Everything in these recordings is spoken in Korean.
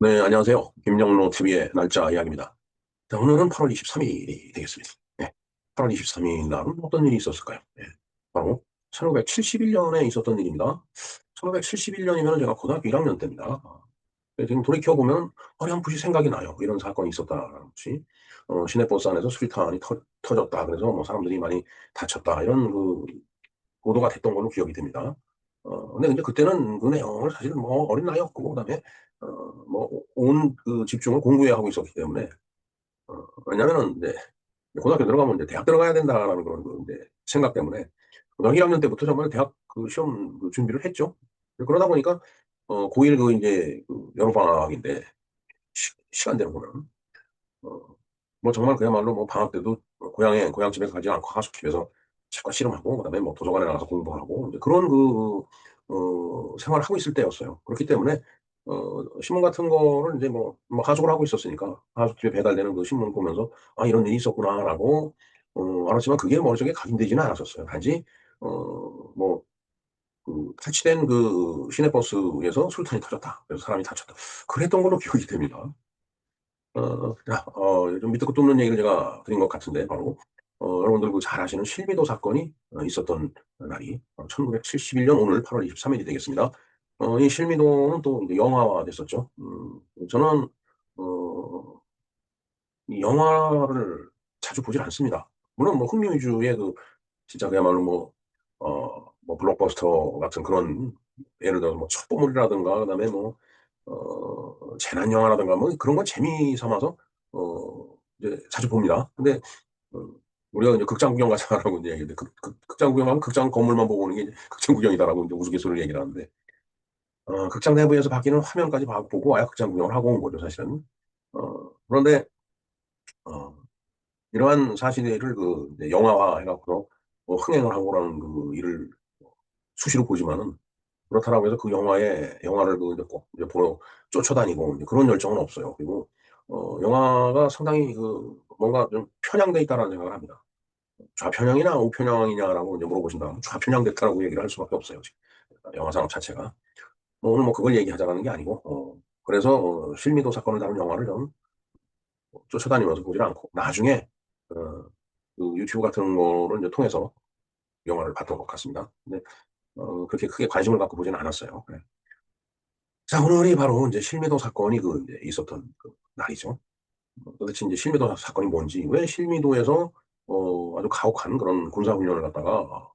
네, 안녕하세요. 김영로 TV의 날짜 이야기입니다. 자, 오늘은 8월 23일이 되겠습니다. 네, 8월 23일 날은 어떤 일이 있었을까요? 네, 바로 1571년에 있었던 일입니다. 1571년이면 제가 고등학교 1학년 때입니다. 네, 지금 돌이켜보면 어렴풋이 생각이 나요. 이런 사건이 있었다라는 것이. 어, 시내버스 안에서 수리탄이 터, 터졌다. 그래서 뭐 사람들이 많이 다쳤다. 이런 그 보도가 됐던 걸로 기억이 됩니다. 어, 근데 근데 그때는 그 내용을 사실 뭐 어린 나이였고, 그 다음에 어, 뭐, 온 그 집중을 공부에 하고 있었기 때문에, 어, 왜냐면은 이제, 고등학교 들어가면 이제 대학 들어가야 된다라는 그런 그 이제 생각 때문에, 고등학교 1학년 때부터 정말 대학 그 시험 그 준비를 했죠. 그러다 보니까, 어, 고1 그 이제 그 여름 방학인데, 시, 시간대로 보면, 어, 뭐 정말 그야말로 뭐 방학 때도 고향에, 고향집에 가지 않고 하숙집에서 책과 씨름하고, 그 다음에 뭐 도서관에 나가서 공부하고, 그런 그, 어, 생활을 하고 있을 때였어요. 그렇기 때문에, 어, 신문 같은 거를 이제 뭐, 뭐 하숙을 하고 있었으니까 하숙집에 배달되는 그 신문 보면서 아 이런 일이 있었구나라고 어, 알았지만 그게 머릿속에 각인되지는 않았었어요. 단지 어뭐 그 탈취된 그 시내버스에서 술탄이 터졌다. 그래서 사람이 다쳤다. 그랬던 걸로 기억이 됩니다. 어, 자, 어, 좀 밑도 끝도 없는 얘기를 제가 드린 것 같은데 바로 어, 여러분들 그 잘 아시는 실미도 사건이 어, 있었던 날이 1971년 오늘 8월 23일이 되겠습니다. 어, 이 실미도는 또 영화화 됐었죠. 음, 저는, 어, 이 영화를 자주 보질 않습니다. 물론 뭐 흥미 위주의 그, 진짜 그야말로 뭐, 어, 뭐 블록버스터 같은 그런, 예를 들어서 뭐 첩보물이라든가, 그 다음에 뭐, 어, 재난 영화라든가 뭐 그런 건 재미 삼아서, 어, 이제 자주 봅니다. 근데, 어, 우리가 이제 극장 구경 가자라고 이제 얘기했는데, 극, 극, 극장 구경하면 극장 건물만 보고 오는 게 극장 구경이다라고 이제 우스갯소리를 얘기를 하는데, 어, 극장 내부에서 바뀌는 화면까지 보고 와야 극장 구경을 하고 온 거죠, 사실은. 어, 그런데, 어, 이러한 사실을 그, 영화화 해갖고, 뭐 흥행을 하고 라는 그 일을 수시로 보지만은, 그렇다라고 해서 그 영화에, 영화를 그, 이제 꼭, 이제 보러 쫓아다니고, 그런 열정은 없어요. 그리고, 어, 영화가 상당히 그, 뭔가 좀 편향돼 있다라는 생각을 합니다. 좌편향이나 우편향이냐라고 이제 물어보신다면 좌편향됐다라고 얘기를 할 수밖에 없어요. 지금. 영화 산업 자체가. 뭐 오늘 뭐 그걸 얘기하자라는 게 아니고, 어, 그래서 어, 실미도 사건을 다룬 영화를 좀 쫓아다니면서 보질 않고, 나중에 어, 그 유튜브 같은 거를 이제 통해서 영화를 봤던 것 같습니다. 근데 어, 그렇게 크게 관심을 갖고 보지는 않았어요. 네. 자, 오늘이 바로 이제 실미도 사건이 그 이제 있었던 그 날이죠. 어, 도대체 이제 실미도 사건이 뭔지, 왜 실미도에서 어, 아주 가혹한 그런 군사훈련을 갖다가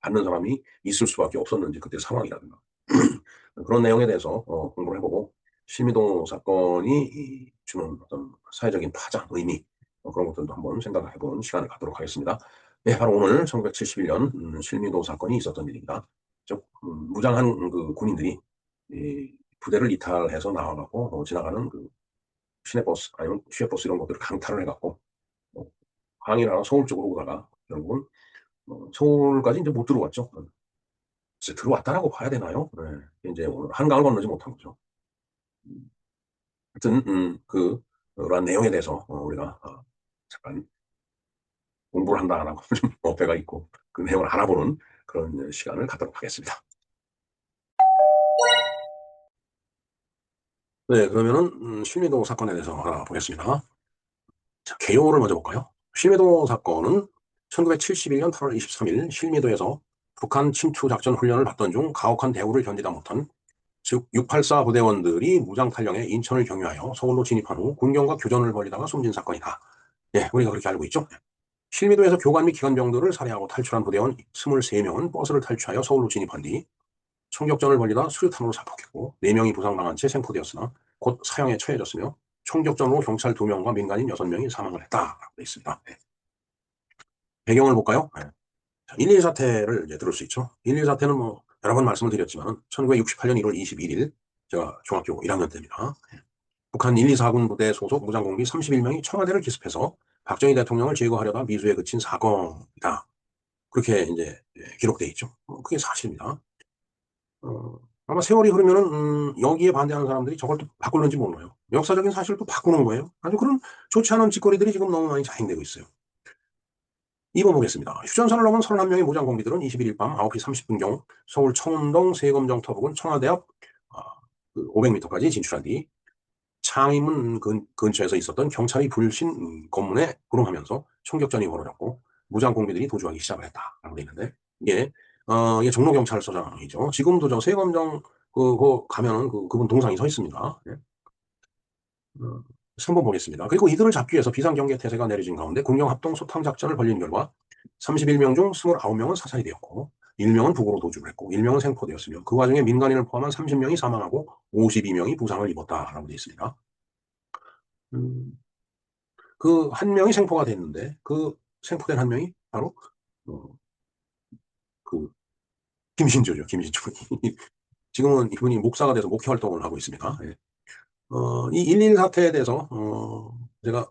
받는 사람이 있을 수밖에 없었는지 그때 상황이라든가 그런 내용에 대해서 어, 공부를 해보고 실미도 사건이 주는 어떤 사회적인 파장, 의미 어, 그런 것들도 한번 생각을 해보는 시간을 갖도록 하겠습니다. 네, 바로 오늘 1971년 음, 실미도 사건이 있었던 일입니다. 즉 음, 무장한 그 군인들이 부대를 이탈해서 나와가고 어, 지나가는 그 시내버스 아니면 시외버스 이런 것들을 강탈을 해갖고 어, 광이나 서울 쪽으로 오다가 결국은 어, 서울까지 이제 못 들어왔죠. 들어왔다라고 봐야 되나요? 네. 이제 오늘 한강을 건너지 못한 거죠. 음. 하여튼 음, 그 그런 내용에 대해서 어, 우리가 어, 잠깐 공부를 한다라고 좀 어폐가 있고 그 내용을 알아보는 그런 시간을 갖도록 하겠습니다. 네, 그러면은 음, 실미도 사건에 대해서 알아보겠습니다. 자, 개요를 먼저 볼까요? 실미도 사건은 1971년 8월 23일 실미도에서 북한 침투 작전 훈련을 받던 중 가혹한 대우를 견디다 못한 즉 684 부대원들이 무장 탈영해 인천을 경유하여 서울로 진입한 후 군경과 교전을 벌이다가 숨진 사건이다. 예, 우리가 그렇게 알고 있죠. 실미도에서 교관 및 기관병들을 살해하고 탈출한 부대원 23명은 버스를 탈취하여 서울로 진입한 뒤 총격전을 벌이다 수류탄으로 사폭했고 4명이 부상당한 채 생포되었으나 곧 사형에 처해졌으며 총격전으로 경찰 2명과 민간인 6명이 사망을 했다라고 되어 있습니다. 네. 배경을 볼까요? 네. 1.1 사태를 이제 들을 수 있죠. 1.1 사태는 뭐 여러 번 말씀을 드렸지만 1968년 1월 21일 제가 중학교 1학년 때입니다. 북한 1, 2, 4군 부대 소속 무장공비 31명이 청와대를 기습해서 박정희 대통령을 제거하려다 미수에 그친 사건이다. 그렇게 이제 기록되어 있죠. 어, 그게 사실입니다. 어, 아마 세월이 흐르면은 음, 여기에 반대하는 사람들이 저걸 또 바꿀는지 몰라요. 역사적인 사실을 또 바꾸는 거예요. 아주 그런 좋지 않은 짓거리들이 지금 너무 많이 자행되고 있어요. 입어보겠습니다. 휴전선을 넘은 31명의 무장 공비들은 21일 밤 9시 30분경 서울 청운동 세검정 터북은 청와대 앞 500m까지 아, 진출한 뒤 창의문 근, 근처에서 있었던 경찰이 불신 음, 검문에 불응하면서 총격전이 벌어졌고 무장 공비들이 도주하기 시작을 했다라고 돼 있는데 이게 어 이게 종로 경찰서장이죠. 지금도 저 세검정 그, 그 가면은 그 그분 동상이 서 있습니다. 예. 어, 3번 보겠습니다. 그리고 이들을 잡기 위해서 비상경계 태세가 내려진 가운데 공경 합동 소탕 작전을 벌린 결과 31명 중 29명은 사살이 되었고 1명은 북으로 도주를 했고 1명은 생포되었으며 그 와중에 민간인을 포함한 30명이 사망하고 52명이 부상을 입었다라고 되어 있습니다. 음, 그 한 명이 생포가 됐는데 그 생포된 한 명이 바로 어, 그 김신조죠. 김신조. 지금은 이분이 목사가 돼서 목회 활동을 하고 있습니다. 예. 어, 이1.1 사태에 대해서 어, 제가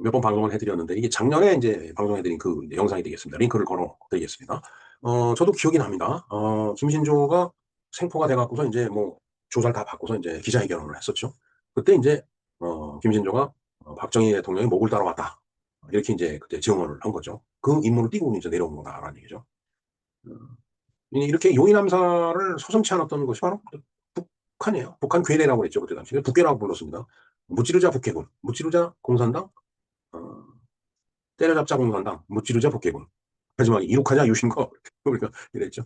몇 번 방송을 해드렸는데 이게 작년에 이제 방송해드린 그 영상이 되겠습니다. 링크를 걸어드리겠습니다. 어, 저도 기억이 납니다. 어, 김신조가 생포가 돼갖고서 이제 뭐 조사를 다 받고서 이제 기자회견을 했었죠. 그때 이제 어, 김신조가 어, 박정희 대통령이 목을 따라왔다. 이렇게 이제 그때 증언을 한 거죠. 그 임무를 띄고 이제 내려온 거다라는 얘기죠. 어, 이렇게 요인 암살을 소송치 않았던 것이 바로 북한이에요. 북한 괴뢰라고 그랬죠. 그때 당시에. 북괴라고 불렀습니다. 무찌르자 북괴군, 무찌르자 공산당, 어, 때려잡자 공산당, 무찌르자 북괴군. 마지막에 이룩하자 유신거 우리가 이랬죠.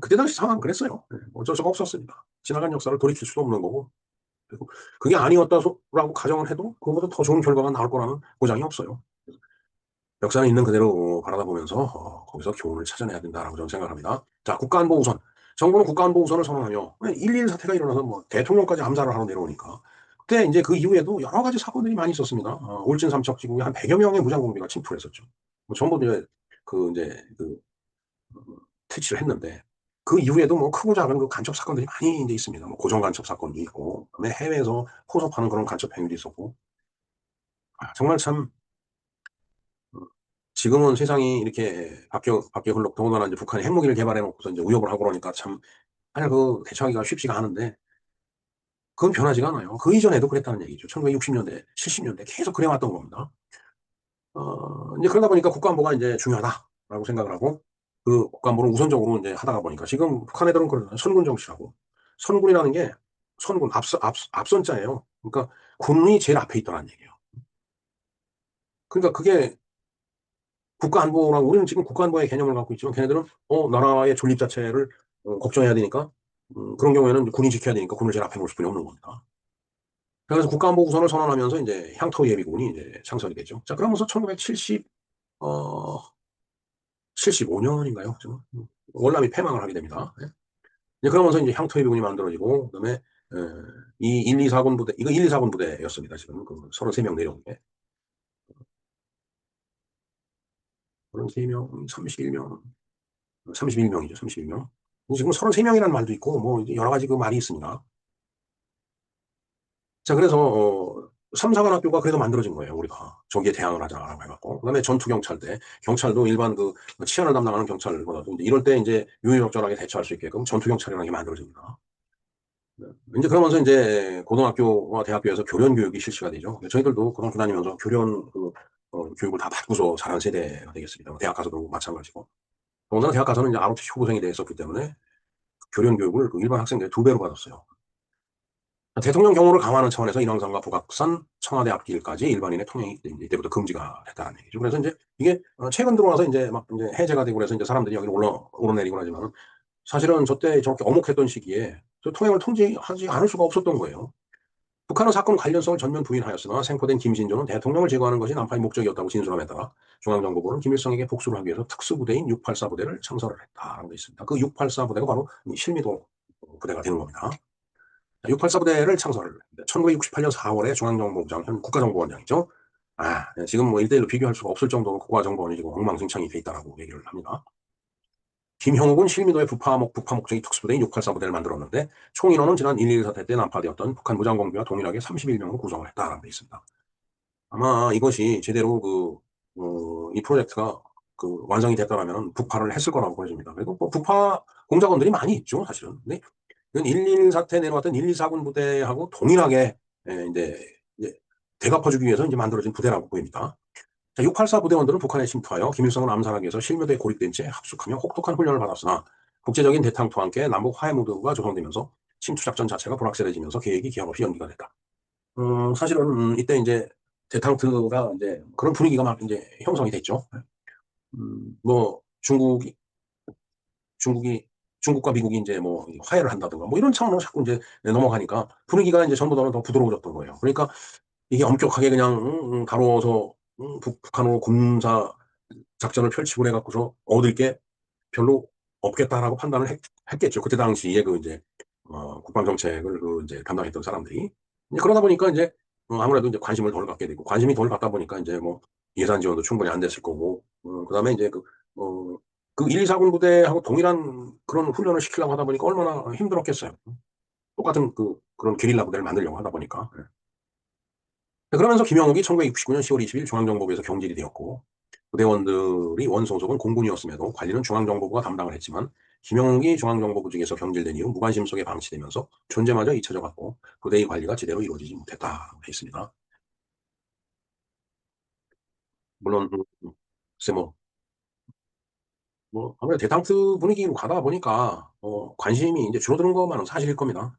그때 당시 상황 그랬어요. 네, 어쩔 수가 없었습니다. 지나간 역사를 돌이킬 수도 없는 거고. 그리고 그게 아니었다라고 가정을 해도 그거보다 더 좋은 결과가 나올 거라는 보장이 없어요. 역사는 있는 그대로 바라다 보면서 어, 거기서 교훈을 찾아내야 된다라고 저는 생각합니다. 자, 국가안보 우선. 정부는 국가안보 우선을 선언하며 1.1 사태가 일어나서 뭐 대통령까지 암살을 하러 내려오니까 그때 이제 그 이후에도 여러 가지 사건들이 많이 있었습니다. 어, 울진 삼척 지구에 한 100여 명의 무장공비가 침투를 했었죠. 뭐 전부 이제 그 이제 그 어, 퇴치를 했는데 그 이후에도 뭐 크고 작은 그 간첩 사건들이 많이 이제 있습니다. 뭐 고정 간첩 사건도 있고, 그다음에 해외에서 포섭하는 그런 간첩 행위도 있었고, 아, 정말 참 어, 지금은 세상이 이렇게 바뀌어 바뀌어 흘러 더군다나 이제 북한이 핵무기를 개발해 놓고서 이제 위협을 하고 그러니까 참 아니 그 대처하기가 쉽지가 않은데 그건 변하지가 않아요. 그 이전에도 그랬다는 얘기죠. 1960년대, 70년대 계속 그래왔던 겁니다. 어, 이제 그러다 보니까 국가안보가 이제 중요하다라고 생각을 하고 그 국가안보를 우선적으로 이제 하다가 보니까 지금 북한 애들은 그런 선군 정치라고 선군이라는 게 선군 앞선 앞, 앞선자예요. 그러니까 군이 제일 앞에 있다는 얘기예요. 그러니까 그게 국가안보라고 우리는 지금 국가안보의 개념을 갖고 있지만 걔네들은 어 나라의 존립 자체를 어, 걱정해야 되니까 음, 그런 경우에는 군이 지켜야 되니까 군을 제일 앞에 놓을 수뿐이 없는 겁니다. 그래서 국가안보 우선을 선언하면서 이제 향토 예비군이 이제 창설이 되죠. 자, 그러면서 1970, 어, 75년인가요? 월남이 패망을 하게 됩니다. 네. 이제 그러면서 이제 향토 예비군이 만들어지고, 그 다음에, 에, 이 1, 2, 4군 부대, 이거 1, 2, 4군 부대였습니다. 지금 그 33명 내려온 게. 33명, 31명, 31명이죠. 31명. 지금 33명이라는 말도 있고, 뭐, 여러 가지 그 말이 있습니다. 자, 그래서, 어, 3, 4관 학교가 그래도 만들어진 거예요, 우리가. 저기에 대항을 하자라고 해갖고. 그 다음에 전투경찰대. 경찰도 일반 그 치안을 담당하는 경찰보다도 이럴 때 이제 유유적절하게 대처할 수 있게끔 전투경찰이라는 게 만들어집니다. 네. 이제 그러면서 이제 고등학교와 대학교에서 교련 교육이 실시가 되죠. 저희들도 고등학교 다니면서 교련 그, 어, 교육을 다 받고서 자란 세대가 되겠습니다. 대학 가서도 마찬가지고. 더군다나 대학 가서는 이제 ROTC 후보생이 되었었기 때문에 교련 교육을 그 일반 학생들이 두 배로 받았어요. 대통령 경호를 강화하는 차원에서 인왕산과 북악산 청와대 앞길까지 일반인의 통행이 이때부터 금지가 됐다는 얘기죠. 그래서 이제 이게 어, 최근 들어와서 이제 막 이제 해제가 되고 그래서 이제 사람들이 여기로 올라 오르내리고 하지만 사실은 저때 저렇게 어목했던 시기에 저 통행을 통제하지 않을 수가 없었던 거예요. 북한은 사건 관련성을 전면 부인하였으나 생포된 김신조는 대통령을 제거하는 것이 남파의 목적이었다고 진술함에 따라 중앙정보부는 김일성에게 복수를 하기 위해서 특수부대인 684 부대를 창설을 했다라고 있습니다. 그 684 부대가 바로 실미도 부대가 되는 겁니다. 684 부대를 창설을 했는데 1968년 4월에 중앙정보부장 현 국가정보원장이죠. 아, 네, 지금 뭐 1대1로 비교할 수가 없을 정도로 국가정보원이 지금 엉망진창이 돼 있다라고 얘기를 합니다. 김형욱은 실미도의 북파목, 북파목적인 특수부대인 684 부대를 만들었는데 총 인원은 지난 1.1 사태 때 난파되었던 북한 무장공비와 동일하게 31명으로 구성을 했다라고 되어 있습니다. 아마 이것이 제대로 그, 어, 이 프로젝트가 그 완성이 됐다면 북파를 했을 거라고 보여집니다. 그리고 뭐 북파 공작원들이 많이 있죠, 사실은. 근데 이건 1.1 사태 내려왔던 1, 2, 4군 부대하고 동일하게 예, 이제, 이제 대갚아주기 위해서 이제 만들어진 부대라고 보입니다. 자, 684 부대원들은 북한에 침투하여 김일성을 암살하기 위해서 실무대에 고립된 채 합숙하며 혹독한 훈련을 받았으나 국제적인 대탕토와 함께 남북 화해 무드가 조성되면서 침투 작전 자체가 불확실해지면서 계획이 기한 없이 연기가 됐다. 음, 사실은 음, 이때 이제 대탕트가 이제 그런 분위기가 막 이제 형성이 됐죠. 음, 뭐 중국이 중국이 중국과 미국이 이제 뭐 화해를 한다든가 뭐 이런 차원으로 자꾸 이제 넘어가니까 분위기가 이제 전보다는 더 부드러워졌던 거예요. 그러니까 이게 엄격하게 그냥 음, 음, 다뤄서 음, 북, 한으로 군사 작전을 펼치고 해갖고서 얻을 게 별로 없겠다라고 판단을 했, 겠죠 그때 당시에 그 이제 어, 국방 정책을 그 이제 담당했던 사람들이 이제 그러다 보니까 이제 어, 아무래도 이제 관심을 덜 갖게 되고 관심이 덜 갖다 보니까 이제 뭐 예산 지원도 충분히 안 됐을 거고 어, 그다음에 이제 그 어, 그 1, 2, 4군 부대하고 동일한 그런 훈련을 시키려고 하다 보니까 얼마나 힘들었겠어요. 똑같은 그 그런 게릴라 부대를 만들려고 하다 보니까. 네. 그러면서 김영욱이 1969년 10월 20일 중앙정보부에서 경질이 되었고 부대원들이 원소속은 공군이었음에도 관리는 중앙정보부가 담당을 했지만 김영욱이 중앙정보부 측에서 경질된 이후 무관심 속에 방치되면서 존재마저 잊혀져 갔고 부대의 관리가 제대로 이루어지지 못했다고 했습니다. 물론 글쎄 뭐, 뭐 아무래도 대탕트 분위기로 가다 보니까 어, 관심이 이제 줄어드는 것만은 사실일 겁니다.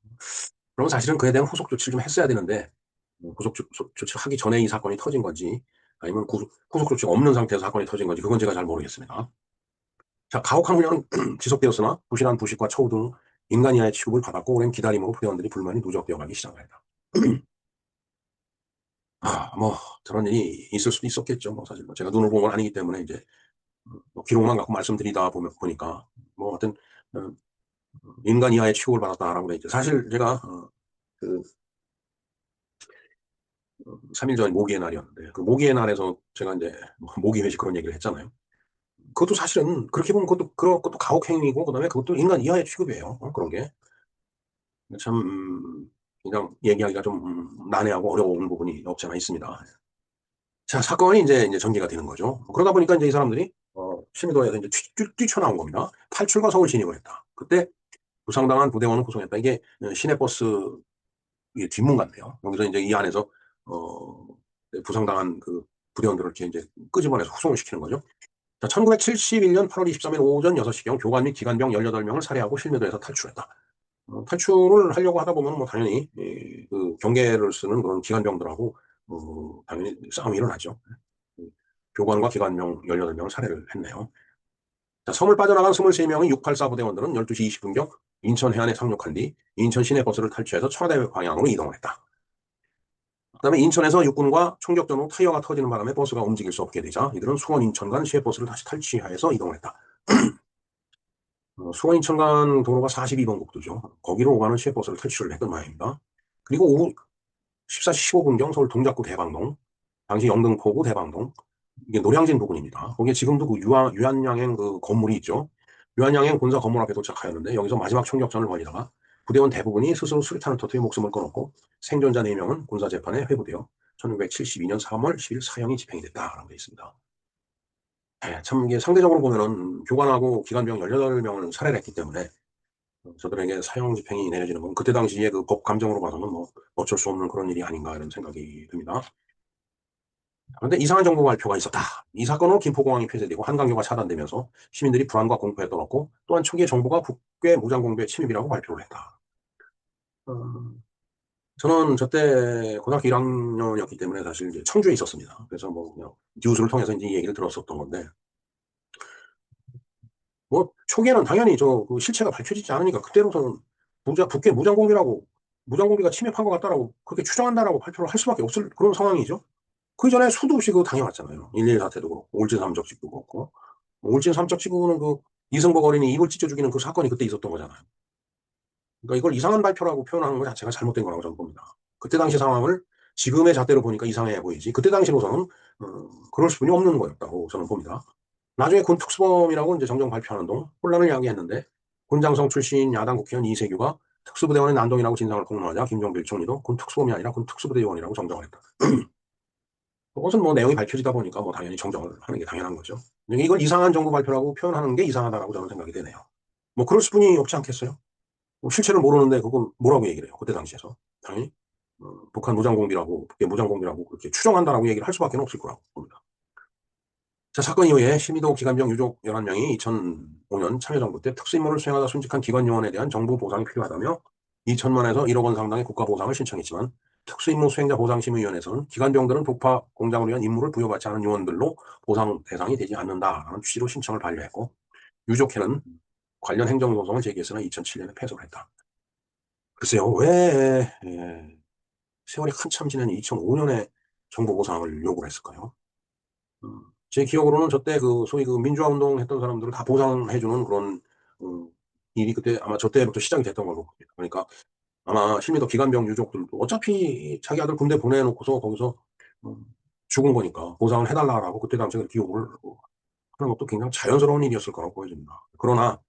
그럼 사실은 그에 대한 후속 조치를 좀 했어야 되는데 뭐 후속 조, 치를 하기 전에 이 사건이 터진 건지 아니면 구, 후속 조치가 없는 상태에서 사건이 터진 건지 그건 제가 잘 모르겠습니다. 자, 가혹한 훈련은 지속되었으나 부실한 부식과 처우 등 인간 이하의 취급을 받았고 오랜 기다림으로 부대원들이 불만이 누적되어 가기 시작합니다. 아, 뭐 저런 일이 있을 수도 있었겠죠. 뭐 사실 뭐 제가 눈을 본건 아니기 때문에 이제 뭐 기록만 갖고 말씀드리다 보면 보니까 뭐 어떤 어, 인간 이하의 취급을 받았다라고 돼 있죠. 사실 제가 어, 그 3일 전 모기의 날이었는데 그 모기의 날에서 제가 이제 뭐 모기 회식 그런 얘기를 했잖아요. 그것도 사실은 그렇게 보면 그것도 그런 것도 가혹 행위고 그다음에 그것도 인간 이하의 취급이에요. 어, 그런 게. 참 음, 그냥 얘기하기가 좀 음, 난해하고 어려운 부분이 없지 않아 있습니다. 자 사건이 이제 이제 전개가 되는 거죠. 그러다 보니까 이제 이 사람들이 어, 신도에서 이제 뛰, 쳐나온 겁니다. 탈출과 서울 진입을 했다. 그때 부상당한 부대원은 구성했다. 이게 시내버스 뒷문 같네요. 여기서 이제 이 안에서 어, 부상당한 그 부대원들을 이렇게 이제 끄집어내서 후송을 시키는 거죠. 자, 1971년 8월 23일 오전 6시경 교관 및 기관병 18명을 살해하고 실무도에서 탈출했다. 어, 탈출을 하려고 하다 보면 뭐 당연히 예, 그 경계를 쓰는 그런 기관병들하고 어, 당연히 싸움이 일어나죠. 교관과 기관병 18명을 살해를 했네요. 자, 섬을 빠져나간 23명의 684 부대원들은 12시 20분경 인천 해안에 상륙한 뒤 인천 시내 버스를 탈취해서 청와대 방향으로 이동을 했다. 그 다음에 인천에서 육군과 총격전 후 타이어가 터지는 바람에 버스가 움직일 수 없게 되자 이들은 수원 인천 간 시외버스를 다시 탈취하여서 이동을 했다. 어, 수원 인천 간 도로가 42번 국도죠. 거기로 오가는 시외버스를 탈취를 했던 모양입니다. 그리고 오후 14시 15분경 서울 동작구 대방동, 당시 영등포구 대방동, 이게 노량진 부근입니다. 거기에 지금도 그 유한, 유한양행 그 건물이 있죠. 유한양행 본사 건물 앞에 도착하였는데 여기서 마지막 총격전을 벌이다가 부대원 대부분이 스스로 수류탄을 터뜨려 목숨을 끊었고 생존자 4명은 군사재판에 회부되어 1972년 3월 10일 사형이 집행이 됐다라고 되어 있습니다. 네, 참 이게 상대적으로 보면은 교관하고 기관병 18명을 살해를 했기 때문에 저들에게 사형 집행이 내려지는 건 그때 당시에 그법 감정으로 봐서는 뭐 어쩔 수 없는 그런 일이 아닌가 이런 생각이 듭니다. 그런데 이상한 정보 발표가 있었다. 이 사건으로 김포공항이 폐쇄되고 한강교가 차단되면서 시민들이 불안과 공포에 떨었고 또한 초기에 정부가 국외 무장공부의 침입이라고 발표를 했다. 어, 저는 저때 고등학교 1학년이었기 때문에 사실 이제 청주에 있었습니다. 그래서 뭐 그냥 뉴스를 통해서 이제 얘기를 들었었던 건데 뭐 초기에는 당연히 저 그 실체가 밝혀지지 않으니까 그때로서는 무자 북괴 무장 공비라고 무장 공비가 침입한 것 같다라고 그렇게 추정한다라고 발표를 할 수밖에 없을 그런 상황이죠. 그 전에 수도 없이 그거 당해왔잖아요. 1.1 사태도 그렇고 울진 삼적지구 그렇고 울진 삼적지구는 그 이승복 어린이 입을 찢어 죽이는 그 사건이 그때 있었던 거잖아요. 그러니까 이걸 이상한 발표라고 표현하는 것 자체가 잘못된 거라고 저는 봅니다. 그때 당시 상황을 지금의 잣대로 보니까 이상해 보이지. 그때 당시로서는 어, 그럴 수뿐이 없는 거였다고 저는 봅니다. 나중에 군 특수범이라고 이제 정정 발표하는 동 혼란을 야기했는데 군장성 출신 야당 국회의원 이세규가 특수부대원의 난동이라고 진상을 공론하자 김종필 총리도 군 특수범이 아니라 군 특수부대원이라고 정정을 했다. 그것은 뭐 내용이 밝혀지다 보니까 뭐 당연히 정정을 하는 게 당연한 거죠. 이걸 이상한 정부 발표라고 표현하는 게 이상하다라고 저는 생각이 되네요. 뭐 그럴 수뿐이 없지 않겠어요? 뭐 실체를 모르는데 그건 뭐라고 얘기를 해요. 그때 당시에서. 당연히 어, 북한 무장공비라고 북의 무장공비라고 그렇게 추정한다라고 얘기를 할 수밖에 없을 거라고 봅니다. 자, 사건 이후에 신미도 기관병 유족 11명이 2005년 참여정부 때 특수임무를 수행하다 순직한 기관 요원에 대한 정부 보상이 필요하다며 2천만에서 1억 원 상당의 국가 보상을 신청했지만 특수임무 수행자 보상심의위원회에서는 기관병들은 독파 공작을 위한 임무를 부여받지 않은 요원들로 보상 대상이 되지 않는다라는 취지로 신청을 반려했고 유족회는 관련 행정소송을 제기했으나 2007년에 패소를 했다. 글쎄요, 왜 예, 세월이 한참 지난 2005년에 정부 보상을 요구를 했을까요? 음, 제 기억으로는 저때 그 소위 그 민주화 운동 했던 사람들을 다 보상해주는 그런 음, 일이 그때 아마 저 때부터 시작이 됐던 걸로 봅니다. 그러니까 아마 실미도 기관병 유족들도 어차피 자기 아들 군대 보내놓고서 거기서 음, 죽은 거니까 보상을 해달라라고 그때 당시에 요구를 하는 것도 굉장히 자연스러운 일이었을 거라고 보여집니다. 그러나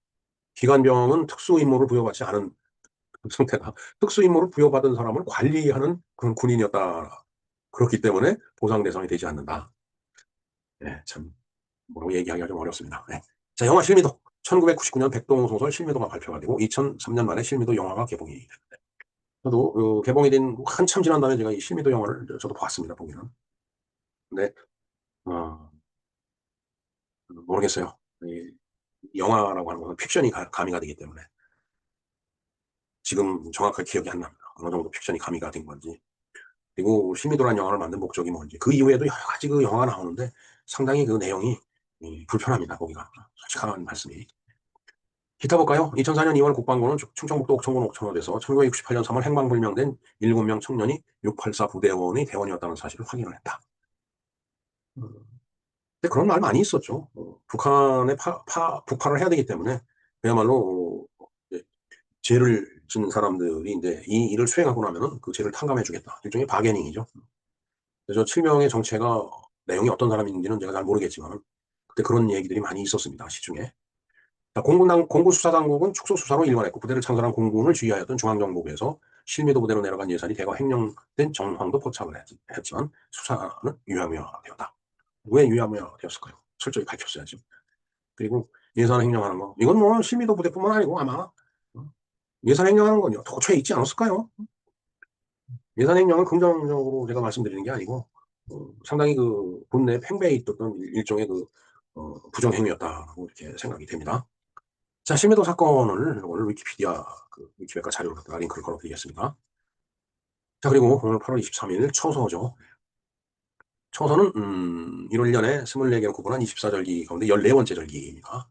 기관병은 특수 임무를 부여받지 않은 상태가 특수 임무를 부여받은 사람을 관리하는 그런 군인이었다. 그렇기 때문에 보상 대상이 되지 않는다. 네, 참 뭐라고 얘기하기가 좀 어렵습니다. 네. 자, 영화 실미도 1999년 백동호 소설 실미도가 발표가 되고 2003년 만에 실미도 영화가 개봉이 됐는데 저도 그 개봉이 된 한참 지난 다음에 제가 이 실미도 영화를 저도 봤습니다. 보기는. 근데 어, 모르겠어요. 이 영화라고 하는 것은 픽션이 가, 가미가 되기 때문에 지금 정확하게 기억이 안 납니다. 어느 정도 픽션이 가미가 된 건지 그리고 실미도라는 영화를 만든 목적이 뭔지 그 이후에도 여러 가지 그 영화가 나오는데 상당히 그 내용이 불편합니다. 거기가 솔직한 말씀이 기타 볼까요? 2004년 2월 국방부는 충청북도 옥천군 옥천호에서 1968년 3월 행방불명된 7명 청년이 684 부대원의 대원이었다는 사실을 확인을 했다. 음, 근데 그런 말 많이 있었죠. 어, 북한에 파, 파, 북한을 해야 되기 때문에 그야말로 어, 죄를 짓는 사람들이 이제 이 일을 수행하고 나면은 그 죄를 탕감해 주겠다. 일종의 바게닝이죠. 그래서 7명의 정체가 내용이 어떤 사람인지는 제가 잘 모르겠지만 그때 그런 얘기들이 많이 있었습니다. 시중에. 공군당, 공군 수사당국은 축소 수사로 일관했고 부대를 창설한 공군을 지휘하였던 중앙정보부에서 실미도 부대로 내려간 예산이 대거 횡령된 정황도 포착을 했, 지만 수사는 유야무야되었다. 왜 유야무야되었을까요? 철저히 밝혔어야죠. 그리고 예산 횡령하는 거 이건 뭐 실미도 부대뿐만 아니고 아마 예산 횡령하는 건요 도처에 있지 않았을까요? 예산 횡령은 긍정적으로 제가 말씀드리는 게 아니고 어, 상당히 그 본내 팽배해 있었던 일종의 그 어, 부정행위였다고 이렇게 생각이 됩니다. 자, 실미도 사건을 오늘 위키피디아 그 위키백과 자료로 갖다가 링크를 걸어드리겠습니다. 자, 그리고 오늘 8월 23일 처서죠. 처서는 음, 1월 1년에 24개로 구분한 24절기 가운데 14번째 절기입니다.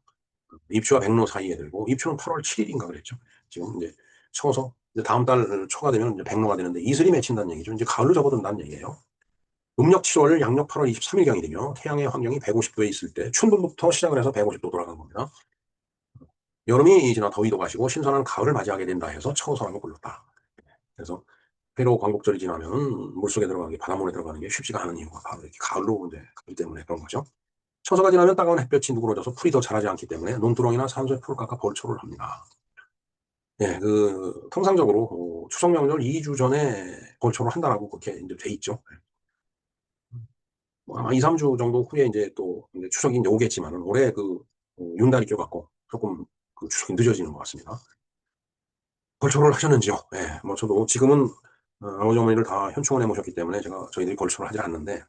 입추와 백로 사이에 들고 입추는 8월 7일인가 그랬죠. 지금 이제 처서 이제 다음 달 초가 되면 이제 백로가 되는데 이슬이 맺힌다는 얘기죠. 이제 가을로 접어든다는 얘기예요. 음력 7월, 양력 8월 23일경이 되며 태양의 환경이 150도에 있을 때 춘분부터 시작을 해서 150도 돌아간 겁니다. 여름이 지나 더위도 가시고 신선한 가을을 맞이하게 된다 해서 처서라고 불렀다. 그래서 회로 광복절이 지나면 물속에 들어가는 게 바닷물에 들어가는 게 쉽지가 않은 이유가 바로 이렇게 가을로 이제 가기 때문에 그런 거죠. 처서가 지나면 따가운 햇볕이 누그러져서 풀이 더 자라지 않기 때문에 논두렁이나 산소에 풀을 깎아 벌초를 합니다. 예, 그 통상적으로 어, 추석 명절 2주 전에 벌초를 한다라고 그렇게 이제 돼 있죠. 뭐 아마 2, 3주 정도 후에 이제 또 이제 추석이 이제 오겠지만 올해 그 어, 윤달이 껴갖고 조금 그 추석이 늦어지는 것 같습니다. 벌초를 하셨는지요? 예, 뭐 저도 지금은 어, 아버지 어머니를 다 현충원에 모셨기 때문에 제가 저희들이 벌초를 하지 않는데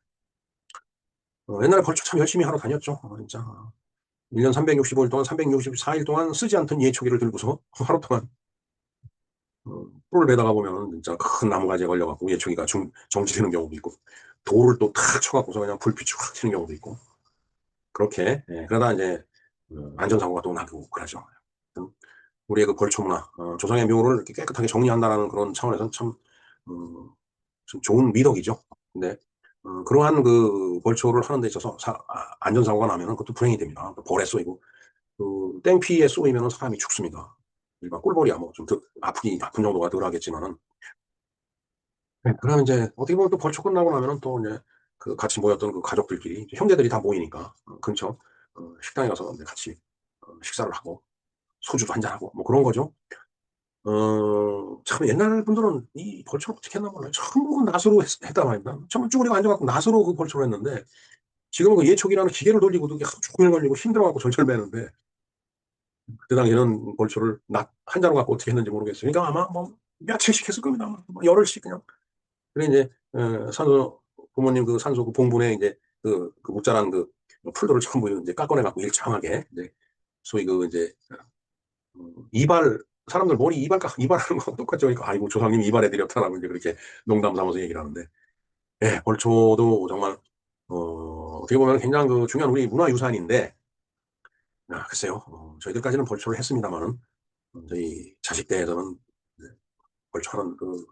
어, 옛날에 벌초 참 열심히 하러 다녔죠. 어, 진짜 1년 365일 동안 364일 동안 쓰지 않던 예초기를 들고서 하루 동안 어, 뿔을 베다가 보면 진짜 큰 나무가지에 걸려갖고 예초기가 중, 정지되는 경우도 있고 돌을 또 탁 쳐갖고서 그냥 불빛이 확 튀는 경우도 있고 그렇게 예, 그러다 이제 어, 안전사고가 또 나고 그러죠. 우리의 그 벌초 문화, 어, 조상의 묘를 이렇게 깨끗하게 정리한다라는 그런 차원에서는 참, 음, 좀 좋은 미덕이죠. 근데 어, 그러한 그 벌초를 하는 데 있어서 사, 아, 안전사고가 나면 그것도 불행이 됩니다. 벌에 쏘이고 그 땡피에 쏘이면 사람이 죽습니다. 일반 꿀벌이야 뭐좀 아프기 아픈 정도가 덜 하겠지만은 네, 그러면 이제 어떻게 보면 또 벌초 끝나고 나면은 또 이제 그 같이 모였던 그 가족들끼리 형제들이 다 모이니까 어, 근처 어, 식당에 가서 같이 어, 식사를 하고 소주도 한잔 하고 뭐 그런 거죠. 어, 참 옛날 분들은 이 벌초를 어떻게 했나 몰라요. 전부 낫으로 했, 했단 말입니다. 전부 쭈그리고 앉아갖고 낫으로 그 벌초를 했는데 지금은 그 예촉이라는 기계를 돌리고도 하루 종일 걸리고 힘들어갖고 절절 매는데 그때 당시에는 벌초를 낫한 자루 갖고 어떻게 했는지 모르겠어요. 그러니까 아마 뭐 며칠씩 했을 겁니다. 뭐 열흘씩 그냥. 그래 이제 어, 산소 부모님 그 산소 그 봉분에 이제 그, 그 묵자란 그 풀들을 전부 이제 깎아내 갖고 일정하게 이제 소위 그 이제 어, 이발 사람들 머리 이발 깎 이발하는 거 똑같죠. 그러니까 아이고 조상님 이발해 드렸 다라고 이제 그렇게 농담 삼아서 얘기를 하는데 예, 벌초도 정말 어, 어떻게 보면 굉장히 그 중요한 우리 문화유산인데 아, 글쎄요. 어, 저희들까지는 벌초를 했습니다만은 저희 자식 때에서는 네, 벌초하는 그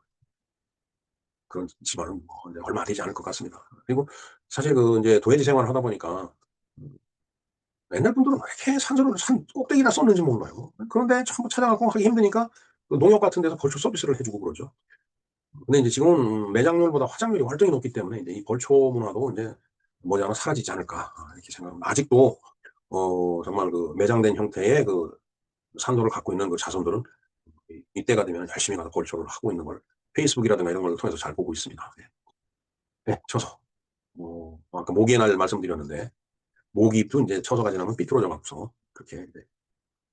그런 집안은 뭐 얼마 되지 않을 것 같습니다. 그리고 사실 그 이제 도회지 생활을 하다 보니까 음, 옛날 분들은 왜 이렇게 산소를 산 꼭대기다 썼는지 몰라요. 그런데 전부 찾아가고 하기 힘드니까 그 농협 같은 데서 벌초 서비스를 해주고 그러죠. 근데 이제 지금은 매장률보다 화장률이 월등히 높기 때문에 이제 이 벌초 문화도 이제 머지않아 사라지지 않을까 아, 이렇게 생각합니다. 아직도 어, 정말 그 매장된 형태의 그 산도를 갖고 있는 그 자손들은 이- 이때가 되면 열심히 가서 벌초를 하고 있는 걸 페이스북이라든가 이런 걸 통해서 잘 보고 있습니다. 네, 네, 쳐서 어, 아까 모기의 날 말씀드렸는데 모기잎도 이제 쳐서가 지나면 삐뚤어져 갖고서 그렇게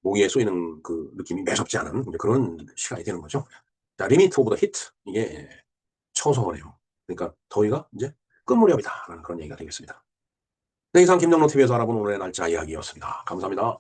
모기에 쏘이는 그 느낌이 매섭지 않은 그런 시간이 되는 거죠. 자, 리미트 오브 더 히트 이게 처서네요. 그러니까 더위가 이제 끝 무렵이다라는 그런 얘기가 되겠습니다. 네, 이상 김영로 TV에서 알아본 오늘의 날짜 이야기였습니다. 감사합니다.